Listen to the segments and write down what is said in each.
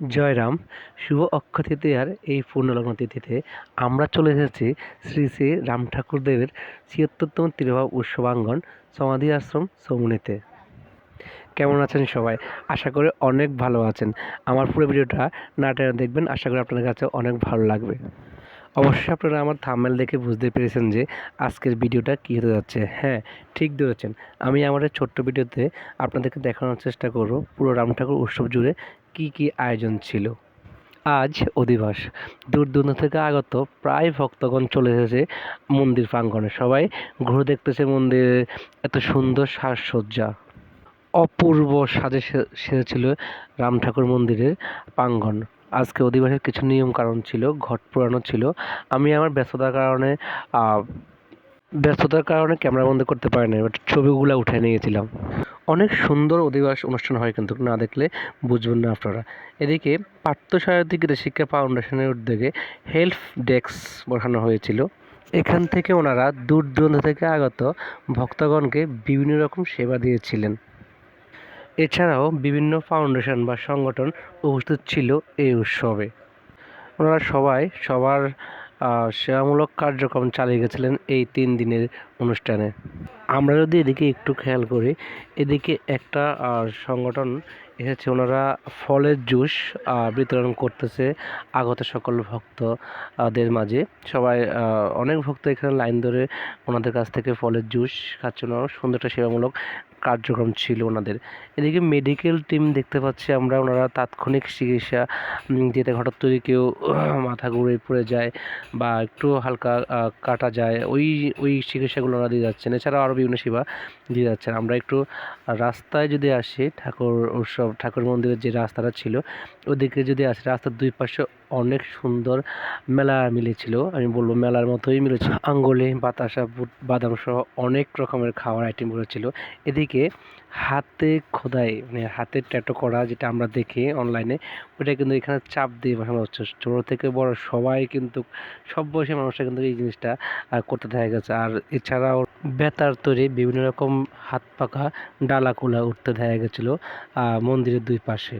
জয়রাম, শুভ অক্ষয় তৃতীয়ার এই পূর্ণলগ্ন তিথিতে আমরা চলে এসেছি শ্রী শ্রী রাম ঠাকুরদেবের ছিয়াত্তরতম তিরোভাব উৎসবাঙ্গন সমাধি আশ্রম সৌমনিতে কেমন আছেন সবাই? আশা করি অনেক ভালো আছেন। আমার পুরো ভিডিওটা না টেনে দেখবেন, আশা করি আপনাদের কাছে অনেক ভালো লাগবে। অবশ্যই আপনারা আমার থাম্বনেল দেখে বুঝতে পেরেছেন যে আজকের ভিডিওটা কী হতে যাচ্ছে। হ্যাঁ ঠিক ধরেছেন। আমি আমার ছোট্ট ভিডিওতে আপনাদেরকে দেখানোর চেষ্টা করব পুরো রাম ঠাকুর উৎসব জুড়ে কী কী আয়োজন ছিল? আজ অধিবাস। দূর দূরান্ত থেকে আগত প্রায় ভক্তগণ চলে এসেছে মন্দির প্রাঙ্গণে। সবাই ঘুরে দেখতেছে মন্দিরে, এত সুন্দর সাজসজ্জা। অপূর্ব সাজে সেজেছিল রাম ঠাকুর মন্দিরের প্রাঙ্গণ। আজকে অধিবাসের কিছু নিয়ম কারণ ছিল, ঘট পুরানো ছিল। আমি আমার ব্যস্ততার কারণে ব্যস্ততার কারণে ক্যামেরা বন্ধ করতে পারিনি বাট ছবিগুলো উঠে নিয়েছিলাম। অনেক সুন্দর অধিবাস অনুষ্ঠান হয় কিন্তু না দেখলে বুঝবেন না আপনারা। এদিকে পার্থসারথী শিক্ষা ফাউন্ডেশনের উদ্যোগে হেল্প ডেস্ক বসানো হয়েছিল। এখান থেকে ওনারা দূর দূরান্ত থেকে আগত ভক্তগণকে বিভিন্ন রকম সেবা দিয়েছিলেন। এছাড়াও বিভিন্ন ফাউন্ডেশন বা সংগঠন উপস্থিত ছিল এই উৎসবে। ওনারা সবাই সবার সেবামূলক কার্যক্রম চালিয়ে গেছিলেন এই তিন দিনের অনুষ্ঠানে। আমরা যদি এদিকে একটু খেয়াল করি, এদিকে একটা সংগঠন এসেছে, ওনারা ফলের জুস বিতরণ করতেছে আগত সকল ভক্তদের মাঝে। সবাই অনেক ভক্ত এখানে লাইন ধরে ওনাদের কাছ থেকে ফলের জুস খাচ্ছে সুন্দর একটা সেবামূলক কার্যক্রম ছিল ওনাদের। এদিকে মেডিকেল টিম দেখতে পাচ্ছি আমরা, ওনারা তাৎক্ষণিক চিকিৎসা যেতে হঠাৎ করে কেউ মাথা ঘুরে পড়ে যায় বা একটু হালকা কাটা যায়, ওই ওই চিকিৎসাগুলো ওনারা দিয়ে যাচ্ছেন। এছাড়াও আরও বিভিন্ন সেবা দিয়ে যাচ্ছেন। আমরা একটু রাস্তায় যদি আসি, ঠাকুর উৎসব, ঠাকুর মন্দিরের যে রাস্তাটা ছিল, ওদিকে যদি আসি, রাস্তার দুই পাশে অনেক সুন্দর মেলা মিলেছিল। আমি বলব মেলার মতোই মিলেছিল। আঙ্গুলে, বাতাসা বাদাম সহ অনেক রকমের খাওয়ার আইটেমগুলো ছিল। এদিকে হাতে খোদাই মানে হাতে ট্যাটু করা যেটা আমরা দেখি অনলাইনে ওটা কিন্তু এখানে চাপ দিয়ে বসানো হচ্ছে। ছোটো থেকে বড় সবাই কিন্তু, সব বয়সী মানুষরা কিন্তু এই জিনিসটা করতে দেখা গেছে। আর এছাড়াও বেতার তৈরি বিভিন্ন রকম হাত পাখা, ডালা কোলা উঠতে দেখা গেছিল মন্দিরের দুই পাশে।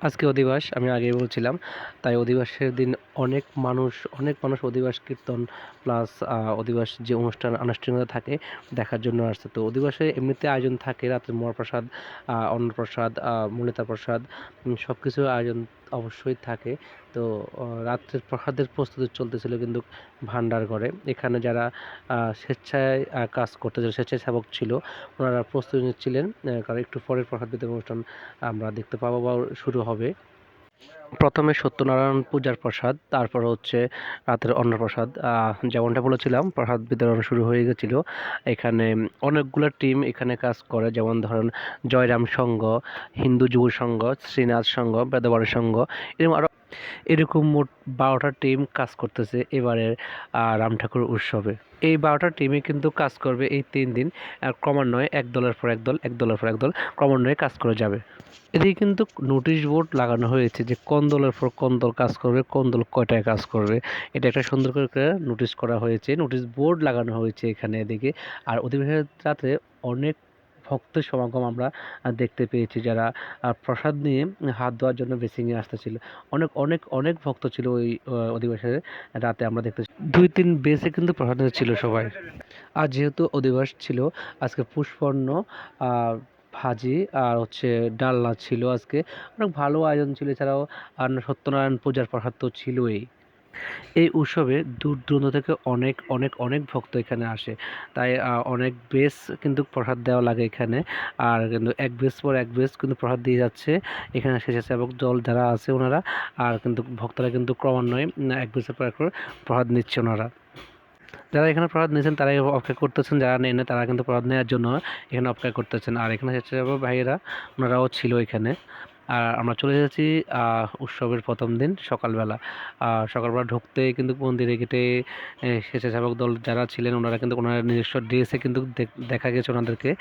আজকে অধিবাস আমি আগে বলছিলাম। তাই অধিবাসের দিন অনেক মানুষ অনেক মানুষ অধিবাস কীর্তন প্লাস অধিবাস যে অনুষ্ঠান আনুষ্ঠানিকতা থাকে দেখার জন্য আসছে। তো অধিবাসে এমনিতে আয়োজন থাকে রাত্রে মহাপ্রসাদ অন্নপ্রসাদ আহ, প্রসাদ সব কিছুর আয়োজন অবশ্যই থাকে। তো রাত্রে রাত্রের প্রসাদের প্রস্তুতি চলতেছিল কিন্তু ভান্ডার ঘরে। এখানে যারা স্বেচ্ছায় কাজ কাজ করতেছিল স্বেচ্ছাসেবক ছিল, ওনারা প্রস্তুতি নিচ্ছিলেন কারণ একটু পরে প্রসাদ বিতরণ অনুষ্ঠান আমরা দেখতে পাবো বা শুরু হবে। প্রথমে সত্যনারায়ণ পূজার প্রসাদ, তারপর হচ্ছে রাতের অন্নপ্রসাদ। যেমনটা বলেছিলাম, প্রসাদ বিতরণ শুরু হয়ে গেছিল। এখানে অনেকগুলো টিম এখানে কাজ করে, যেমন ধরেন জয়রাম সংঘ, হিন্দু যুব সংঘ, শ্রীনাথ সংঘ, বেদবাড়ি সংঘ এরকম আরও এরকম মোট বারোটা টিম কাজ করতেছে এবারের রাম ঠাকুর উৎসবে। এই বারোটা টিমে কিন্তু কাজ করবে এই তিন দিন, আর ক্রমান্বয়ে এক দলের পর এক দল, এক দলের পর এক দল ক্রমান্বয়ে কাজ করে যাবে। এদিকে কিন্তু নোটিশ বোর্ড লাগানো হয়েছে যে কোন দলের পর কোন দল কাজ করবে, কোন দল কয়টায় কাজ করবে। এটা একটা সুন্দর করে নোটিশ করা হয়েছে। নোটিশ বোর্ড লাগানো হয়েছে এখানে এদিকে, আর অধিবেশনের রাতে অনেক ভক্তের সমাগম আমরা দেখতে পেয়েছি যারা প্রসাদ নিয়ে হাত ধোয়ার জন্য বেসিংয়ে আসতেছিল। অনেক অনেক অনেক ভক্ত ছিল ওই আহ, অধিবেশনের রাতে আমরা দেখতে দুই তিন বেসে কিন্তু প্রসাদ ছিল সবাই। আর যেহেতু অধিবাস ছিল আজকে পুষ্পর্ণ ভাজি আর হচ্ছে ডালনা ছিল আজকে। অনেক ভালো আয়োজন ছিল এছাড়াও আর সত্যনারায়ণ পূজার প্রসাদ তো ছিলই। এই উৎসবে দূর দূরান্ত থেকে অনেক অনেক অনেক ভক্ত এখানে আসে। তাই অনেক বেশ কিন্তু প্রসাদ দেওয়া লাগে এখানে। আর কিন্তু এক বেশ পর এক বেশ কিন্তু প্রসাদ দিয়ে যাচ্ছে। এখানে স্বেচ্ছাসেবক দল যারা আছে ওনারা, আর কিন্তু ভক্তরা কিন্তু ক্রমান্বয়ে এক বেশের পর এক প্রসাদ নিচ্ছে ওনারা। যারা এখানে প্রসাদ নিয়েছেন তারাই অপেক্ষা করতেছেন, যারা নেই না তারা কিন্তু প্রসাদ নেওয়ার জন্য এখানে অপেক্ষা করতেছেন। আর এখানে স্বেচ্ছাসেবক ভাইয়েরা, ওনারাও ছিল এখানে। আর আমরা চলে এসেছি উৎসবের প্রথম দিন, সকালবেলা। সকালবেলা ঢুকতে কিন্তু মন্দিরে গেটে স্বেচ্ছাসেবক দল যারা ছিলেন, ওনারা কিন্তু ওনারা নিজস্ব ড্রেসে কিন্তু দেখ- দেখা গেছে ওনাদেরকে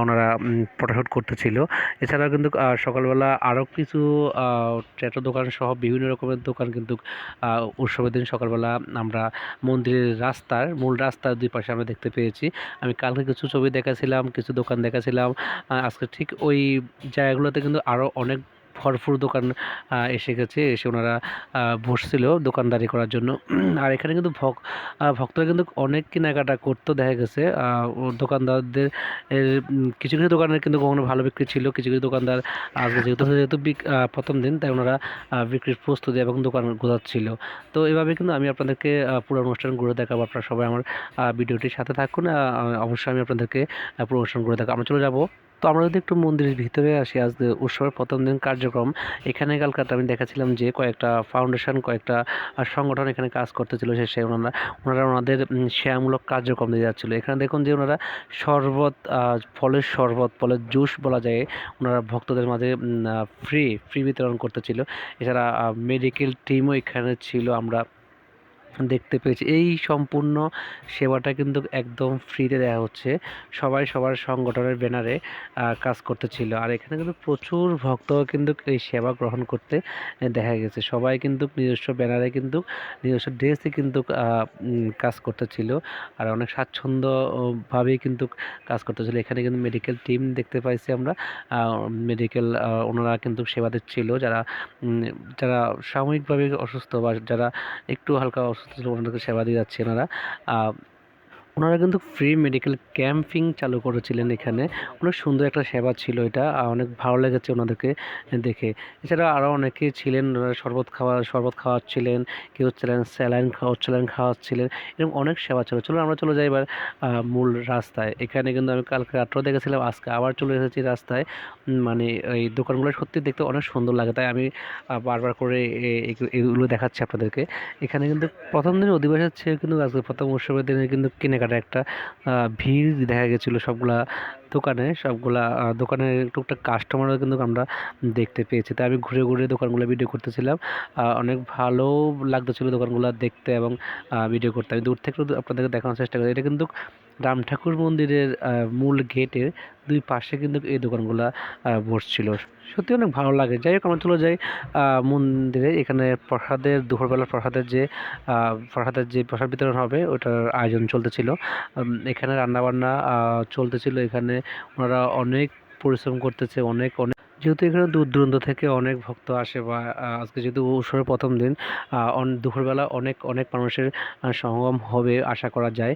ওনারা ফটোশ্যুট করতেছিল। এছাড়াও কিন্তু সকালবেলা আরও কিছু ট্যাটো দোকান সহ বিভিন্ন রকমের দোকান কিন্তু উৎসবের দিন সকালবেলা আমরা মন্দিরের রাস্তার, মূল রাস্তার দুই পাশে আমরা দেখতে পেয়েছি। আমি কালকে কিছু ছবি দেখাছিলাম, কিছু দোকান দেখাছিলাম। আজকে ঠিক ওই জায়গাগুলোতে কিন্তু আরও অনেক ভরপুর দোকান এসে গেছে, এসে ওনারা বসছিল দোকানদারি করার জন্য। আর এখানে কিন্তু ভক ভক্তরা কিন্তু অনেক কেনাকাটা করতো, দেখা গেছে। দোকানদারদের কিছু কিছু দোকানের কিন্তু কখনো ভালো বিক্রি ছিল, কিছু কিছু দোকানদার আজকে যেহেতু যেহেতু প্রথম দিন, তাই ওনারা বিক্রির প্রস্তুতি এবং দোকান গোছাচ্ছিল। তো এভাবে কিন্তু আমি আপনাদেরকে পুরো অনুষ্ঠান ঘুরে দেখাবো। আপনারা সবাই আমার ভিডিওটির সাথে থাকুন অবশ্যই আমি আপনাদেরকে পুরো অনুষ্ঠান ঘুরে দেখাবো। আমরা চলে যাব। তো আমরা যদি একটু মন্দিরের ভিতরে আসি আজ উৎসবের প্রথম দিন কার্যক্রম এখানে কালকাটা আমি দেখাছিলাম যে কয়েকটা ফাউন্ডেশন কয়েকটা সংগঠন এখানে কাজ করতেছিল শেষে ওনারা ওনারা ওনাদের উম, সেবামূলক কার্যক্রম দিয়ে যাচ্ছিল। এখানে দেখুন যে ওনারা শরবত ফলের শরবত ফলের জুস বলা যায় ওনারা ভক্তদের মাঝে ফ্রি ফ্রি বিতরণ করতেছিল। এছাড়া মেডিকেল টিমও এখানে ছিল আমরা। দেখতে পেয়েছি। এই সম্পূর্ণ সেবাটা কিন্তু একদম ফ্রিতে দেওয়া হচ্ছে। সবাই সবার সংগঠনের ব্যানারে কাজ করতেছিল। আর এখানে কিন্তু প্রচুর ভক্ত কিন্তু এই সেবা গ্রহণ করতে দেখা গেছে। সবাই কিন্তু নিজস্ব ব্যানারে কিন্তু, নিজস্ব ড্রেসে কিন্তু কাজ করতেছিল। আর অনেক স্বাচ্ছন্দ্যভাবেই কিন্তু কাজ করতেছিল। এখানে কিন্তু মেডিকেল টিম দেখতে পাইছি আমরা। মেডিকেল ওনারা কিন্তু সেবা দিচ্ছিল। যারা যারা সাময়িকভাবে অসুস্থ বা যারা একটু হালকা সেবা দিয়ে যাচ্ছে আহ, ওনারা কিন্তু ফ্রি মেডিকেল ক্যাম্পিং চালু করেছিলেন এখানে। অনেক সুন্দর একটা সেবা ছিল এটা অনেক ভালো লেগেছে ওনাদেরকে দেখে। এছাড়া আরও অনেকেই ছিলেন শরবত খাওয়া, শরবত খাওয়াচ্ছিলেন, কেউ ছিলেন স্যালাইন খাওয়াচ্ছিলেন খাওয়াচ্ছিলেন, এরকম অনেক সেবা ছিল। চলো আমরা চলে যাই এবার মূল রাস্তায়। এখানে কিন্তু আমি কালকে রাত্রেও দেখেছিলাম, আজকে আবার চলে এসেছি রাস্তায়। মানে এই দোকানগুলো সত্যি দেখতে অনেক সুন্দর লাগে, তাই আমি বারবার করে এগুলো- দেখাচ্ছি আপনাদেরকে। এখানে কিন্তু প্রথম দিন অধিবাসের চেয়ে কিন্তু আজকে প্রথম উৎসবের দিনে কিন্তু কেনাকাটা একটা ভিড় দেখা গেছিল সবগুলা দোকানে সবগুলা দোকানে দোকানের টুকটাক কাস্টমারও কিন্তু আমরা দেখতে পেয়েছি। তাই আমি ঘুরে ঘুরে দোকানগুলো ভিডিও করতেছিলাম। অনেক ভালো লাগতেছিলো দোকানগুলো দেখতে এবং ভিডিও করতে। আমি দূর থেকে আপনাদেরকে দেখানোর চেষ্টা করি। এটা কিন্তু রাম ঠাকুর মন্দিরের মূল গেটের দুই পাশে কিন্তু এই দোকানগুলো বসছিল। সত্যি অনেক ভালো লাগে। যাই হোক, আমরা চলে যাই মন্দিরে। এখানে প্রসাদের দুপুরবেলা প্রসাদের যে প্রসাদের যে প্রসাদ বিতরণ হবে, ওটার আয়োজন চলতেছিল। এখানে রান্নাবান্না চলতেছিল। এখানে ওনারা অনেক পরিশ্রম করতেছে, অনেক অনেক যেহেতু এখানে দূর দূরান্ত থেকে অনেক ভক্ত আসে বা আজকে যেহেতু উৎসবের প্রথম দিন দুপুরবেলা অনেক অনেক মানুষের সমাগম হবে আশা করা যায়।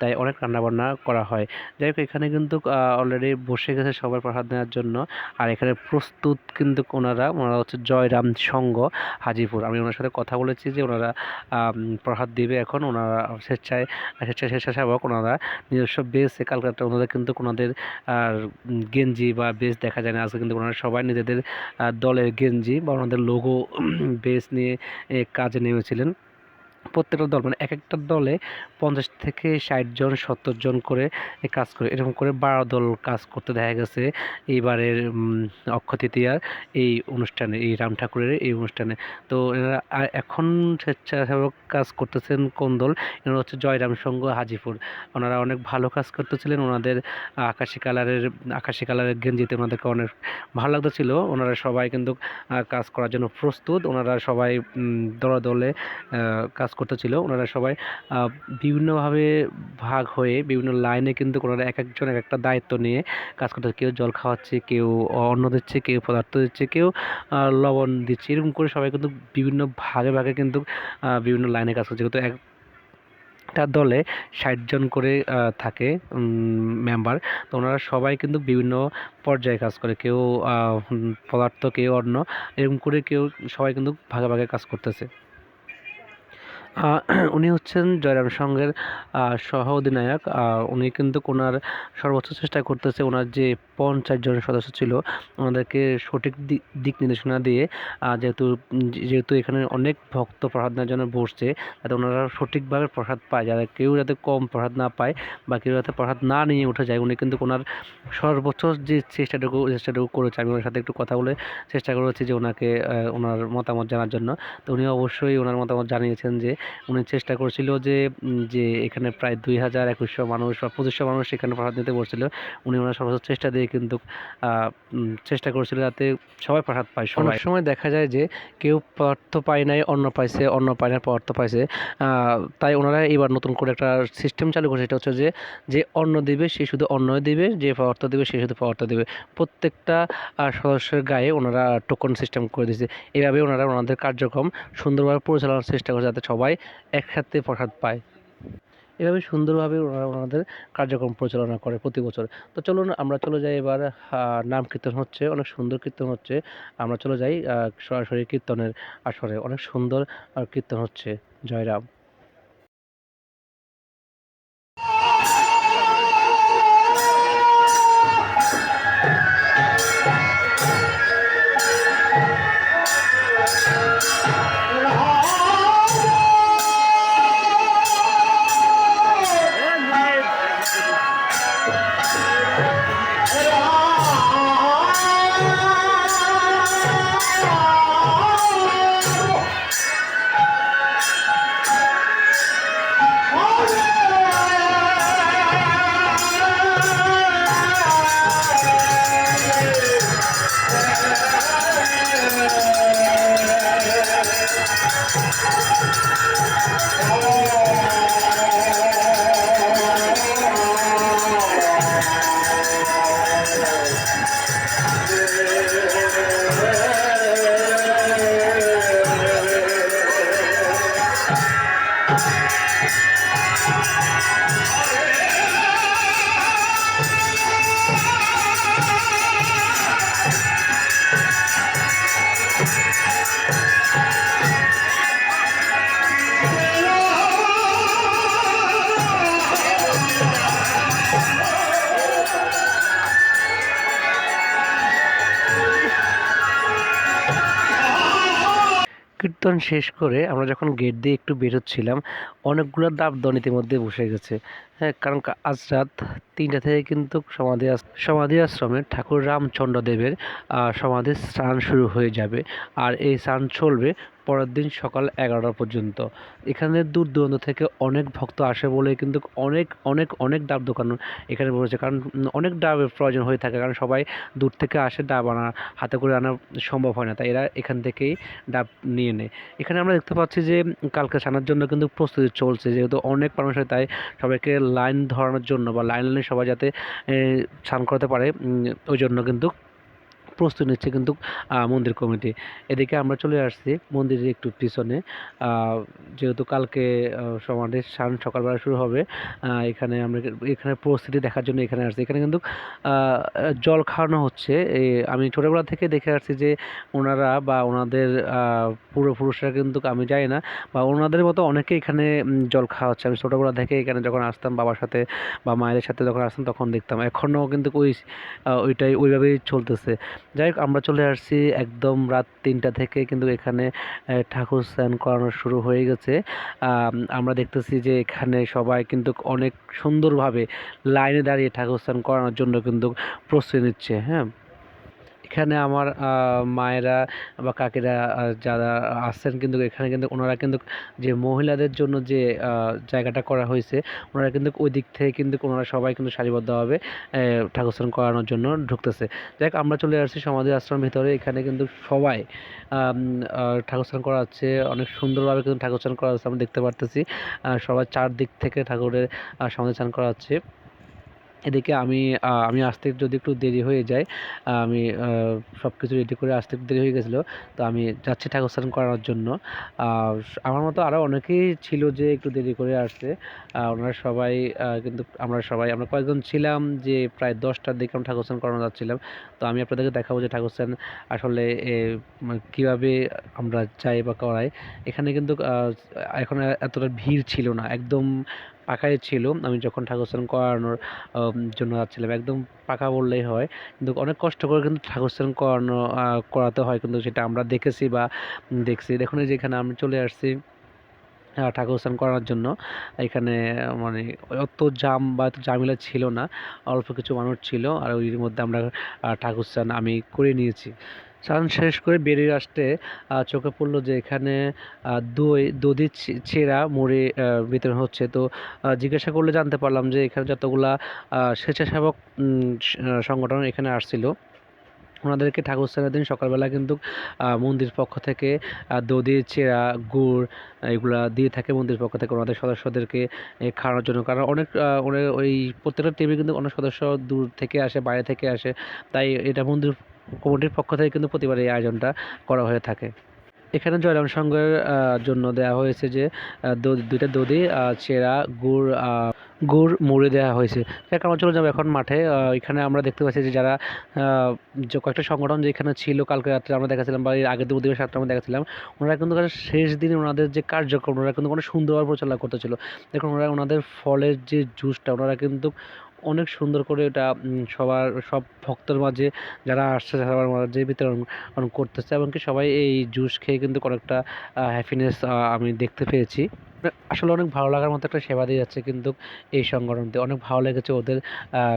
তাই অনেক রান্নাবান্না করা হয়। যাই হোক, এখানে কিন্তু অলরেডি বসে গেছে সবার প্রসাদ নেওয়ার জন্য। আর এখানে প্রস্তুত কিন্তু ওনারা ওনারা হচ্ছে জয়রাম সংঘ হাজিপুর। আমি ওনার সাথে কথা বলেছি যে ওনারা প্রসাদ দিবে এখন। ওনারা স্বেচ্ছায় স্বেচ্ছায় স্বেচ্ছাসেবক ওনারা। নিজস্ব বেসে কালকাটা ওনাদের কিন্তু ওনাদের গেঞ্জি বা বেস দেখা যায় না। আজকে কিন্তু ওনারা সবাই নিজেদের দলের গেঞ্জি বা ওনাদের লোগো বেস নিয়ে কাজে নেমেছিলেন প্রত্যেকটা দল মানে এক একটা দলে পঞ্চাশ থেকে ষাট জন সত্তর জন করে কাজ করে এরকম করে বারো দল কাজ করতে দেখা গেছে। এইবারের অক্ষয় তৃতীয়ার এই অনুষ্ঠানে এই রাম ঠাকুরের এই অনুষ্ঠানে। তো এনারা এখন স্বেচ্ছাসেবক কাজ করতেছেন কোন দল? এনারা হচ্ছে জয়রাম সংঘ হাজিপুর। ওনারা অনেক ভালো কাজ করতেছিলেন ওনাদের আকাশি কালারের আকাশি কালারের গেঞ্জিতে ওনাদেরকে অনেক ভালো লাগতেছিল। ওনারা সবাই কিন্তু কাজ করার জন্য প্রস্তুত। ওনারা সবাই দলে দলে আহ, কাজ করতেছিল। ওনারা সবাই বিভিন্নভাবে ভাগ হয়ে বিভিন্ন লাইনে কিন্তু ওনারা এক একজন এক একটা দায়িত্ব নিয়ে কাজ করতে কেউ জল খাওয়াচ্ছে, কেউ অন্ন দিচ্ছে, কেউ পদার্থ দিচ্ছে, কেউ লবণ দিচ্ছে। এরকম করে সবাই কিন্তু বিভিন্ন ভাগে ভাগে কিন্তু বিভিন্ন লাইনে কাজ করছে। কিন্তু এক, একটা দলে ষাটজন করে থাকে মেম্বার, তো ওনারা সবাই কিন্তু বিভিন্ন পর্যায়ে কাজ করে। কেউ পদার্থ, কেউ অন্য এরকম করে কেউ সবাই কিন্তু ভাগে ভাগে কাজ করতেছে। উনি হচ্ছেন জয়রাম সংঘের সহ অধিনায়ক উনি কিন্তু ওনার সর্বোচ্চ চেষ্টা করতেছে ওনার যে পঞ্চাশ জন সদস্য ছিল ওনাদেরকে সঠিক দিক নির্দেশনা দিয়ে যেহেতু যেহেতু এখানে অনেক ভক্ত প্রসাদ নেওয়ার জন্য বসছে, যাতে ওনারা সঠিকভাবে প্রসাদ পায়, যাতে কেউ যাতে কম প্রসাদ না পায় বা কেউ যাতে প্রসাদ না নিয়ে উঠে যায়, উনি কিন্তু ওনার সর্বোচ্চ যে চেষ্টাটুকু চেষ্টাটুকু করেছে, আমি ওনার সাথে একটু কথা বলে চেষ্টা করেছি যে ওনাকে ওনার মতামত জানার জন্য। তো উনি অবশ্যই ওনার মতামত জানিয়েছেন যে, উনি চেষ্টা করছিল যে যে এখানে প্রায় দুই হাজার একুশশো মানুষ বা পঁচিশশো মানুষ এখানে প্রসাদ নিতে বসছিল, উনি ওনার সর্বোচ্চ চেষ্টা দিয়ে কিন্তু চেষ্টা করেছিল যাতে সবাই প্রসাদ পায় সবাই। সময় দেখা যায় যে কেউ পার্থ পায় নাই অন্য পাইছে অন্য পায় না পার্থ পাইছে তাই ওনারা এবার নতুন করে একটা সিস্টেম চালু করেছে। সেটা হচ্ছে যে যে অন্ন দিবে সে শুধু অন্ন দিবে যে পাওয়ারত দিবে সে শুধু পাওয়ারত দিবে। প্রত্যেকটা সদস্যের গায়ে ওনারা টোকন সিস্টেম করে দিয়েছে। এভাবে ওনারা ওনাদের কার্যক্রম সুন্দরভাবে পরিচালনার চেষ্টা করে যাতে সবাই একসাথে প্রসাদ পায়। এভাবে সুন্দরভাবে ওনারা ওনাদের কার্যক্রম পরিচালনা করে প্রতি বছর। তো চলুন আমরা চলে যাই এবার নাম কীর্তন হচ্ছে, অনেক সুন্দর কীর্তন হচ্ছে। আমরা চলে যাই সরাসরি কীর্তনের আসরে। অনেক সুন্দর কীর্তন হচ্ছে। জয়রাম। কীর্তন শেষ করে আমরা যখন গেট দিয়ে একটু বেরোচ্ছিলাম অনেকগুলো দাবদন ইতিমধ্যে বসে গেছে। হ্যাঁ কারণ আজ রাত তিনটা থেকে কিন্তু সমাধি সমাধি আশ্রমে ঠাকুর রামচন্দ্র দেবের সমাধির স্নান শুরু হয়ে যাবে। আর এই স্নান চলবে পরের দিন সকাল এগারোটা পর্যন্ত। এখানে দূর দূরান্ত থেকে অনেক ভক্ত আসে বলে কিন্তু অনেক অনেক অনেক ডাব দোকান এখানে বসেছে। কারণ অনেক ডাবের প্রয়োজন হয়ে থাকে, কারণ সবাই দূর থেকে আসে ডাব আনা, হাতে করে আনা সম্ভব হয় না। তাই এরা এখান থেকেই ডাব নিয়ে নেয়। এখানে আমরা দেখতে পাচ্ছি যে কালকে ছানার জন্য কিন্তু প্রস্তুতি চলছে। যেহেতু অনেক মানুষ হয়, তাই সবাইকে লাইন ধরানোর জন্য বা লাইন লাইনে সবাই যাতে স্নান করাতে পারে ওই জন্য কিন্তু প্রস্তুতি নিচ্ছে কিন্তু মন্দির কমিটি। এদিকে আমরা চলে আসছি মন্দিরের একটু পিছনে। যেহেতু কালকে সমাধির স্নান সকালবেলা শুরু হবে এখানে আমরা এখানে প্রস্তুতি দেখার জন্য এখানে আসছি। এখানে কিন্তু জল খাওয়ানো হচ্ছে। আমি ছোটোবেলা থেকে দেখে আসছি যে ওনারা বা ওনাদের পূর্বপুরুষরা কিন্তু, আমি জানি না, বা ওনাদের মতো অনেকে এখানে জল খাওয়া হচ্ছে আমি ছোটোবেলা থেকে এখানে যখন আসতাম, বাবার সাথে বা মায়েদের সাথে যখন আসতাম, তখন দেখতাম। এখনও কিন্তু ওই ওইটাই ওইভাবেই চলতেছে। যাই হোক, আমরা চলে আসছি একদম রাত তিনটা থেকে কিন্তু এখানে ঠাকুর স্নান করানো শুরু হয়ে গেছে। আমরা দেখতেছি যে এখানে সবাই কিন্তু অনেক সুন্দরভাবে লাইনে দাঁড়িয়ে ঠাকুর স্নান করানোর জন্য কিন্তু প্রস্তুতি নিচ্ছে হ্যাঁ? এখানে আমার মায়েরা বা কাকিরা যারা আছেন কিন্তু এখানে কিন্তু ওনারা কিন্তু যে মহিলাদের জন্য যে জায়গাটা করা হয়েছে ওনারা কিন্তু ওই দিক থেকে কিন্তু ওনারা সবাই কিন্তু সারিবদ্ধভাবে আহ, ঠাকুর স্নান করানোর জন্য ঢুকতেছে। যাই আমরা চলে আসছি সমাধি আশ্রমের ভিতরে। এখানে কিন্তু সবাই ঠাকুর স্নান করা হচ্ছে অনেক সুন্দরভাবে কিন্তু ঠাকুর স্নান করা হচ্ছে আমরা দেখতে পারতেছি। সবাই চারদিক থেকে ঠাকুরের সমাধি স্নান করা হচ্ছে এদিকে আমি আমি আসতে যদি একটু দেরি হয়ে যায় আমি সব কিছু রেডি করে আসতে দেরি হয়ে গেছিল, তো আমি যাচ্ছি ঠাকুর স্নান করানোর জন্য আমার মতো আরও অনেকেই ছিল যে একটু দেরি করে আসছে ওনারা সবাই কিন্তু আমরা সবাই, আমরা কয়েকজন ছিলাম যে প্রায় দশটার দিকে আমরা ঠাকুর স্নান করানো যাচ্ছিলাম। তো আমি আপনাদেরকে দেখাবো যে ঠাকুর স্নান আসলে কীভাবে আমরা যাই বা করাই। এখানে কিন্তু এখন এতটা ভিড় ছিল না, একদম পাকাই ছিল। আমি যখন ঠাকুর স্নান করানোর জন্য যাচ্ছিলাম, একদম পাকা বললেই হয়। কিন্তু অনেক কষ্ট করে কিন্তু ঠাকুর স্নান করানো করাতে হয় কিন্তু সেটা আমরা দেখেছি বা দেখছি। দেখুন এই যে এখানে আমি চলে আসছি ঠাকুর স্নান করানোর জন্য। এখানে মানে অত জাম বা ঝামেলা ছিল না। অল্প কিছু মানুষ ছিল আর ওই মধ্যে আমরা ঠাকুর স্নান আমি করে নিয়েছি। চান শেষ করে বেরিয়ে আসতে চোখে পড়ল যে এখানে দই, দধি ছেঁড়া মুড়ি বিতরণ হচ্ছে। তো জিজ্ঞাসা করলে জানতে পারলাম যে এখানে যতগুলা স্বেচ্ছাসেবক সংগঠন এখানে আসছিল। ওনাদেরকে ঠাকুর স্থানের দিন সকালবেলা কিন্তু মন্দির পক্ষ থেকে দধি চেরা গুড় এগুলা দিয়ে থাকে মন্দির পক্ষ থেকে ওনাদের সদস্যদেরকে খাওয়ানোর জন্য। কারণ অনেক আহ, ওই প্রত্যেকটা টিমে কিন্তু অনেক সদস্য দূর থেকে আসে বাইরে থেকে আসে। তাই এটা মন্দির কমিটির পক্ষ থেকে কিন্তু প্রতিবার এই আয়োজনটা করা হয়ে থাকে। এখানে জয়রাম সংঘের জন্য দেওয়া হয়েছে যে দুইটা দধি চেরা গুড় গুড় মুড়ে দেওয়া হয়েছে। যার কারণে চলে যাব এখন মাঠে এখানে আমরা দেখতে পাচ্ছি যে যারা যে কয়েকটা সংগঠন যেখানে ছিল কালকে রাত্রে আমরা দেখাছিলাম বা এর আগের দিবস রাত্রে আমরা দেখাছিলাম, ওনারা কিন্তু শেষ দিনে ওনাদের যে কার্যক্রম, ওনারা কিন্তু অনেক সুন্দরভাবে পরিচালনা করতেছিল। দেখুন, ওনারা ওনাদের ফলের যে জুসটা, ওনারা কিন্তু অনেক সুন্দর করে এটা সবার, সব ভক্তের মাঝে যারা আসছে সবার মাঝে বিতরণ বিতরণ করতেছে এমনকি সবাই এই জুস খেয়ে কিন্তু অনেকটা হ্যাপিনেস আমি দেখতে পেয়েছি। আসলে অনেক ভালো লাগার মতো একটা সেবা দিয়ে যাচ্ছে কিন্তু এই সংগঠনটি। অনেক ভালো লেগেছে ওদের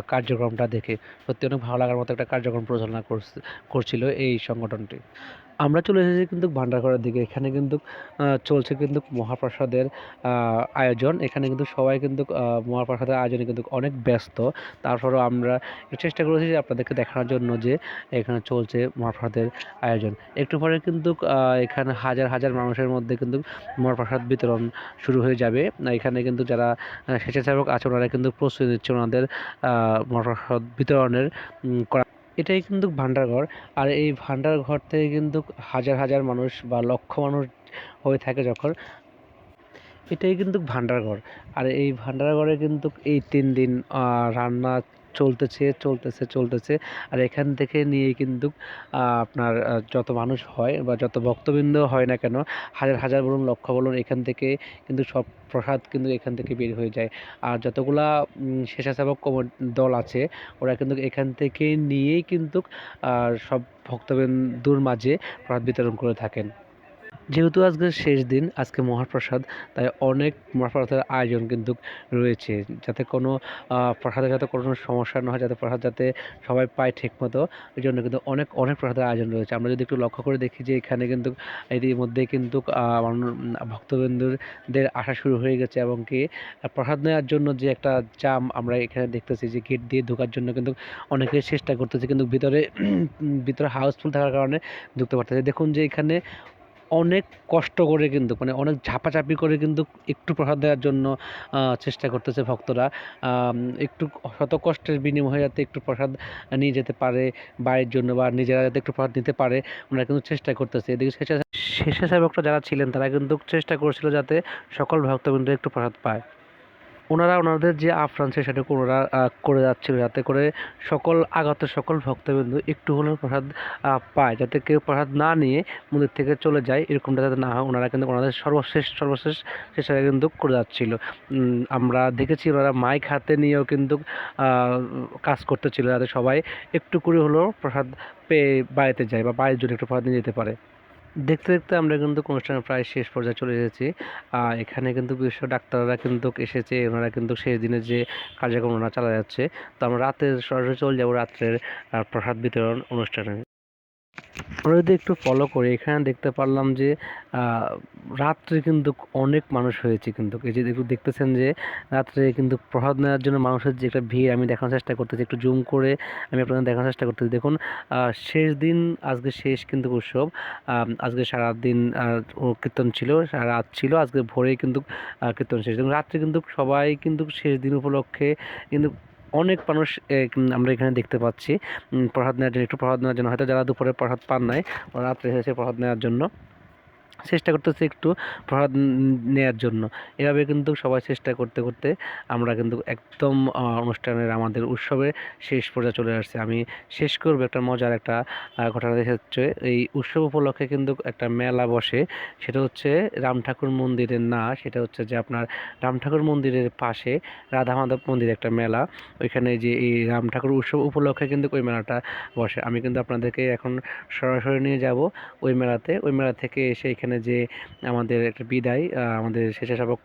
কার্যক্রমটা দেখে। সত্যি অনেক ভালো লাগার মতো একটা কার্যক্রম পরিচালনা করছে- করছিল এই সংগঠনটি। আমরা চলে এসেছি কিন্তু ভান্ডারঘরের দিকে। এখানে কিন্তু চলছে কিন্তু মহাপ্রসাদের আয়োজন। এখানে কিন্তু সবাই কিন্তু মহাপ্রসাদের আয়োজনে কিন্তু অনেক ব্যস্ত। তারপরেও আমরা চেষ্টা করেছি যে আপনাদেরকে দেখানোর জন্য যে এখানে চলছে মহাপ্রসাদের আয়োজন। একটু পরে কিন্তু এখানে হাজার হাজার মানুষের মধ্যে কিন্তু মহাপ্রসাদ বিতরণ শুরু হয়ে যাবে। এখানে কিন্তু যারা স্বেচ্ছাসেবক আছে, ওনারা কিন্তু প্রস্তুতি নিচ্ছে ওনাদের মহাপ্রসাদ বিতরণের করা এটাই কিন্তু ভান্ডারঘর। আর এই ভাণ্ডারঘর থেকে কিন্তু হাজার হাজার মানুষ বা লক্ষ মানুষ হয়ে থাকে যখন। এটাই কিন্তু ভান্ডারঘর। আর এই ভাণ্ডারঘরে কিন্তু এই তিন দিন রান্না চলতেছে চলতেছে চলতেছে। আর এখান থেকে নিয়ে কিন্তু আপনার যত মানুষ হয় বা যত ভক্তবৃন্দ হয় না কেন, হাজার হাজার বলুন, লক্ষ বলুন, এখান থেকে কিন্তু সব প্রসাদ কিন্তু এখান থেকে বের হয়ে যায়। আর যতগুলা স্বেচ্ছাসেবক দল আছে, ওরা কিন্তু এখান থেকে নিয়েই কিন্তু সব ভক্তবৃন্দুর মাঝে প্রসাদ বিতরণ করে থাকেন। যেহেতু আজকে শেষ দিন, আজকে মহাপ্রসাদ, তাই অনেক মহাপ্রসাদের আয়োজন কিন্তু রয়েছে। যাতে কোনো প্রসাদের যাতে কোনো সমস্যা না হয়, যাতে প্রসাদ যাতে সবাই পায় ঠিক মতো ওই জন্য কিন্তু অনেক অনেক প্রসাদের আয়োজন রয়েছে। আমরা যদি একটু লক্ষ্য করে দেখি যে এখানে কিন্তু এর মধ্যে কিন্তু ভক্তবৃন্দুদের আসা শুরু হয়ে গেছে এবং কি, প্রসাদ নেওয়ার জন্য যে একটা জাম আমরা এখানে দেখতেছি যে গেট দিয়ে ঢোকার জন্য কিন্তু অনেকে চেষ্টা করতেছে, কিন্তু ভিতরে ভিতরে হাউসফুল থাকার কারণে ঢুকতে পারতেছে দেখুন যে এখানে অনেক কষ্ট করে কিন্তু মানে অনেক ঝাপাঝাপি করে কিন্তু একটু প্রসাদ দেওয়ার জন্য চেষ্টা করতেছে ভক্তরা। একটু শত কষ্টের বিনিময়ে যাতে একটু প্রসাদ নিয়ে যেতে পারে বাড়ির জন্য বা নিজেরা যাতে একটু প্রসাদ নিতে পারে, ওনারা কিন্তু চেষ্টা করতেছে। এদিকে স্বেচ্ছা স্বেচ্ছাসেবকরা যারা ছিলেন, তারা কিন্তু চেষ্টা করছিল যাতে সকল ভক্তবৃন্দ একটু প্রসাদ পায়। ওনারা ওনাদের যে আফরান সেটাকে ওনারা করে যাচ্ছিল যাতে করে সকল আগত সকল ভক্তবিন্দু একটু হলেও প্রসাদ পায়, যাতে কেউ প্রসাদ না নিয়ে মন্দির থেকে চলে যায়, এরকমটা যাতে না হয়, ওনারা কিন্তু ওনাদের সর্বশেষ সর্বশেষ সেটা কিন্তু করে যাচ্ছিল। আমরা দেখেছি ওনারা মাইক হাতে নিয়েও কিন্তু কাজ করতেছিল যাতে সবাই একটু করে হলেও প্রসাদ পেয়ে বাড়িতে যায় বা বাড়ির জন্য একটু প্রসাদ নিয়ে যেতে পারে। দেখতে দেখতে আমরা কিন্তু অনুষ্ঠানের প্রায় শেষ পর্যায়ে চলে এসেছি। এখানে কিন্তু বিশ্ব ডাক্তাররা কিন্তু এসেছে, ওনারা কিন্তু শেষ দিনের যে কার্যক্রম ওনারা চালা যাচ্ছে তো আমরা রাতে সরাসরি চলে যাব রাত্রের প্রসাদ বিতরণ অনুষ্ঠানে। আমরা যদি একটু ফলো করি, এখানে দেখতে পারলাম যে রাত্রে কিন্তু অনেক মানুষ হয়েছে কিন্তু। এই যে একটু দেখতেছেন যে, রাত্রে কিন্তু প্রসাদ নেওয়ার জন্য মানুষের যে একটা ভিড়, আমি দেখানোর চেষ্টা করতেছি, একটু জুম করে আমি আপনাদের দেখানোর চেষ্টা করতেছি। দেখুন শেষ দিন, আজকে শেষ কিন্তু উৎসব। আজকে সারা দিন কীর্তন ছিল রাত ছিল, আজকে ভোরে কিন্তু কীর্তন শেষ। এবং রাত্রে কিন্তু সবাই কিন্তু শেষ দিন উপলক্ষে কিন্তু অনেক মানুষ আমরা এখানে দেখতে পাচ্ছি প্রসাদ নেওয়ার জন্য, একটু প্রসাদ নেওয়ার জন্য। হয়তো যারা দুপুরে প্রসাদ পান নাই রাত্রে এসেছে প্রসাদ নেওয়ার জন্য চেষ্টা করতেছি একটু উম, নেয়ার জন্য। এভাবে কিন্তু সবাই চেষ্টা করতে করতে আমরা কিন্তু একদম অনুষ্ঠানের আমাদের উৎসবে শেষ পর্যায়ে চলে আসছে। আমি শেষ করব একটা মজার একটা ঘটনা দেখা হচ্ছে এই উৎসব উপলক্ষে কিন্তু একটা মেলা বসে। সেটা হচ্ছে রাম ঠাকুর মন্দিরের না সেটা হচ্ছে যে আপনার রাম ঠাকুর মন্দিরের পাশে রাধা মাধব মন্দিরে একটা মেলা। ওইখানে যে এই রাম ঠাকুর উৎসব উপলক্ষে কিন্তু ওই মেলাটা বসে। আমি কিন্তু আপনাদেরকে এখন সরাসরি নিয়ে যাব। ওই মেলাতে ওই মেলা থেকে এসে এখানে এখানে যে আমাদের একটা বিদায় আমাদের স্বেচ্ছাসেবক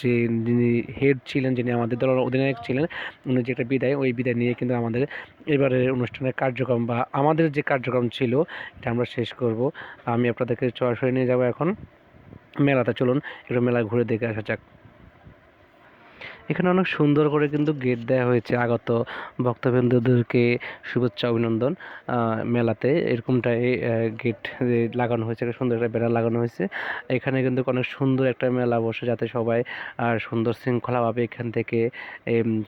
যে যিনি হেড ছিলেন, যিনি আমাদের দলের অধিনায়ক ছিলেন, উনি যে একটা বিদায়, ওই বিদায় নিয়ে কিন্তু আমাদের এবারের অনুষ্ঠানের কার্যক্রম বা আমাদের যে কার্যক্রম ছিল, এটা আমরা শেষ করব। আমি আপনাদেরকে সরাসরি নিয়ে যাব এখন। মেলাতে চলুন, একটু মেলা ঘুরে দেখে আসা যাক। এখানে অনেক সুন্দর করে কিন্তু গেট দেওয়া হয়েছে আগত ভক্তবৃন্দদেরকে শুভেচ্ছা, অভিনন্দন মেলাতে। এরকমটাই গেট লাগানো হয়েছে, একটা সুন্দর একটা ব্যানার লাগানো হয়েছে। এখানে কিন্তু অনেক সুন্দর একটা মেলা বসে যাতে সবাই সুন্দর শৃঙ্খলাভাবে এখান থেকে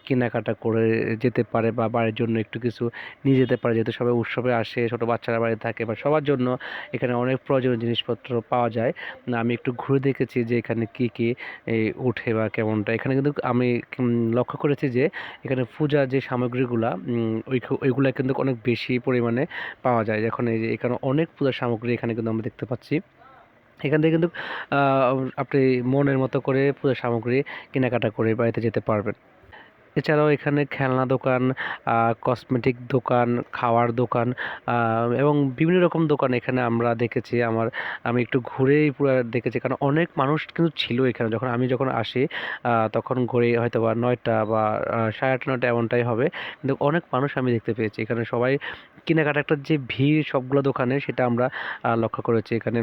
কেনাকাটা করে যেতে পারে বা বাড়ির জন্য একটু কিছু নিয়ে যেতে পারে। যেহেতু সবাই উৎসবে আসে, ছোটো বাচ্চারা বাড়ি থাকে, বা সবার জন্য এখানে অনেক প্রয়োজনীয় জিনিসপত্র পাওয়া যায়। আমি একটু ঘুরে দেখেছি যে এখানে কি কি উঠে বা কেমনটা। এখানে কিন্তু আমি লক্ষ্য করেছি যে, এখানে পূজা যে সামগ্রীগুলা ওইগুলা কিন্তু অনেক বেশি পরিমাণে পাওয়া যায়। এখন এই যে, এখানে অনেক পূজার সামগ্রী এখানে কিন্তু আমরা দেখতে পাচ্ছি। এখান থেকে কিন্তু আপনি মনের মতো করে পূজার সামগ্রী কেনাকাটা করে বাড়িতে যেতে পারবেন। এছাড়াও এখানে খেলনা দোকান কসমেটিক দোকান, খাওয়ার দোকান এবং বিভিন্ন রকম দোকান এখানে আমরা দেখেছি। আমার, আমি একটু ঘুরেই পুরো দেখেছি কারণ অনেক মানুষ কিন্তু ছিল এখানে। যখন আমি যখন আসি তখন ঘুরে হয়তো বা নয়টা বা সাড়ে আটটা, নয়টা এমনটাই হবে। কিন্তু অনেক মানুষ আমি দেখতে পেয়েছি। এখানে সবাই কেনাকাটা একটা যে ভিড় সবগুলো দোকানে, সেটা আমরা লক্ষ্য করেছি। এখানে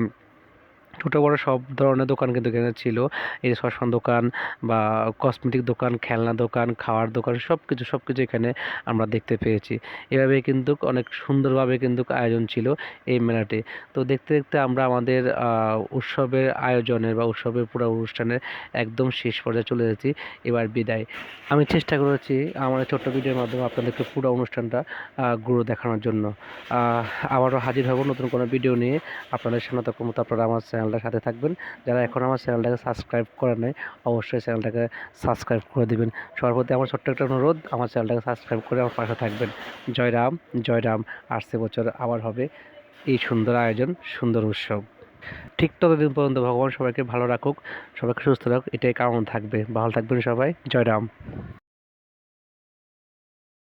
ছোটো বড়ো সব ধরনের দোকান কিন্তু এখানে ছিল। এই যে দোকান বা কসমেটিক দোকান, খেলনা দোকান, খাওয়ার দোকান সব কিছু সব কিছু এখানে আমরা দেখতে পেয়েছি। এভাবে কিন্তু অনেক সুন্দরভাবে কিন্তু আয়োজন ছিল এই মেলাটি। তো দেখতে দেখতে আমরা আমাদের উৎসবের আয়োজনের বা উৎসবের পুরো অনুষ্ঠানের একদম শেষ পর্যায়ে চলে এসেছি। এবার বিদায়। আমি চেষ্টা করেছি আমার ছোট্ট ভিডিওর মাধ্যমে আপনাদেরকে পুরো অনুষ্ঠানটা গুরু দেখানোর জন্য। আবারও হাজির হব নতুন কোনো ভিডিও নিয়ে। আপনাদের সামনে তখন মতো আপনারা আমার চ্যানেলটার সাথে থাকবেন। যারা এখন আমার চ্যানেলটাকে সাবস্ক্রাইব করে নাই, অবশ্যই চ্যানেলটাকে সাবস্ক্রাইব করে দিবেন। সবার প্রতি আমার ছোট্ট একটা অনুরোধ, আমার চ্যানেলটাকে সাবস্ক্রাইব করে আমার পাশে থাকবেন। জয় রাম জয় রাম, আসছে বছর আবার হবে। এই সুন্দর আয়োজন, সুন্দর উৎসব। ঠিক ততদিন পর্যন্ত ভগবান সবাইকে ভালো রাখুক, সবাইকে সুস্থ রাখুক, এটাই কামনা থাকবে। ভালো থাকবেন সবাই, জয় রাম।